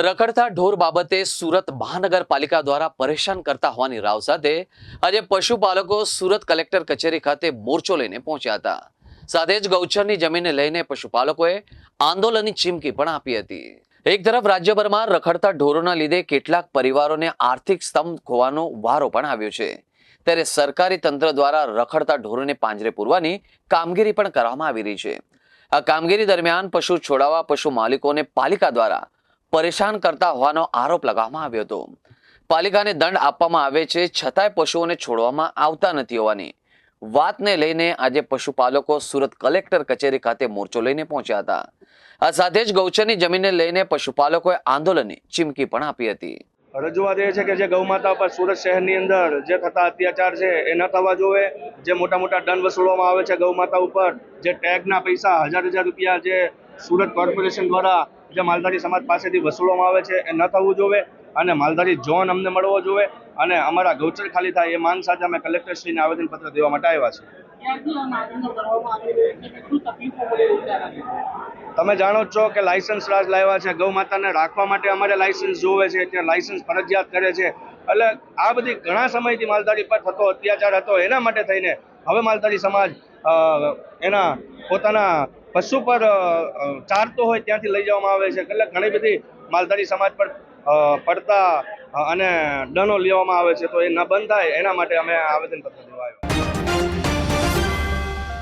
રખડતા ઢોર બાબતે સુરત મહાનગરપાલિકા દ્વારા પરેશાન કરતા હોવાની રાવ સાથે આજે પશુપાલકો સુરત કલેક્ટર કચેરી ખાતે મોરચો લઈને પહોંચ્યા હતા. સાથે જ ગૌચરની જમીનને લઈને પશુપાલકોએ આંદોલનની ચીમકી પણ આપી હતી. એક તરફ રાજ્યભરમાં રખડતા ઢોરોના લીધે કેટલાક પરિવારોને આર્થિક સ્તંભ ખોવાનો વારો પણ આવ્યો છે. ત્યારે સરકારી તંત્ર દ્વારા રખડતા ઢોરોને પાંજરે પૂરવાની કામગીરી પણ કરવામાં આવી રહી છે. આ કામગીરી દરમિયાન પશુ છોડાવવા પશુ માલિકોને પાલિકા દ્વારા પરેશાન કરતા હોવાનો આરોપ લગાવવામાં આવ્યો હતો. પાલિકાને દંડ આપવામાં આવે છે, છતાંય પશુઓને છોડવામાં આવતા નથી હોવાની. વાતને લઈને આજે પશુપાલકો સુરત કલેક્ટર કચેરી ખાતે મોરચો લઈને પહોંચ્યા હતા. આ સાથે જ ગૌચરની જમીનને લઈને પશુપાલકોએ આંદોલનની ચીમકી પણ આપી હતી. રજૂઆત એ છે કે જે ગૌમાતા પર સુરત શહેરની અંદર જે થતા અત્યાચાર છે, એ ન થવા જોવે. જે મોટા મોટા દંડ વસૂલવામાં આવે છે ગૌમાતા ઉપર, જે ટેગના પૈસા હજાર હજાર રૂપિયા જે સુરત કોર્પોરેશન દ્વારા જે માલધારી સમાજ પાસેથી વસૂલવામાં આવે છે, એ ન થવું જોઈએ અને માલધારી ઝોન અમને મળવો જોઈએ અને અમારા ગૌચર ખાલી થાય એ માંગ સાથે અમે કલેક્ટરશ્રીને આવેદનપત્ર દેવા માટે આવ્યા છે ક્યાંથી આ માગણીઓ કરવામાં આવી રહી છે કેટલું તકલીફો પડી રહી છે આનાથી તમે જાણો છો કે લાયસન્સ રાજ લાવ્યા છે ગૌ માતાને રાખવા માટે અમારે લાયસન્સ જોવે છે, ત્યાં લાયસન્સ ફરજિયાત કરે છે. એટલે આ બધી ઘણા સમયથી માલધારી પર થતો અત્યાચાર હતો, એના માટે થઈને હવે માલધારી સમાજ એના પોતાના પશુ પર ચારતો હોય ત્યાંથી લઈ જવામાં આવે છે. એટલે ઘણી બધી માલધારી સમાજ પર પડતા અને દંડો લેવામાં આવે છે. તો એ ન બંધ થાય એના માટે અમે આવેદનપત્ર દેવા આવ્યા.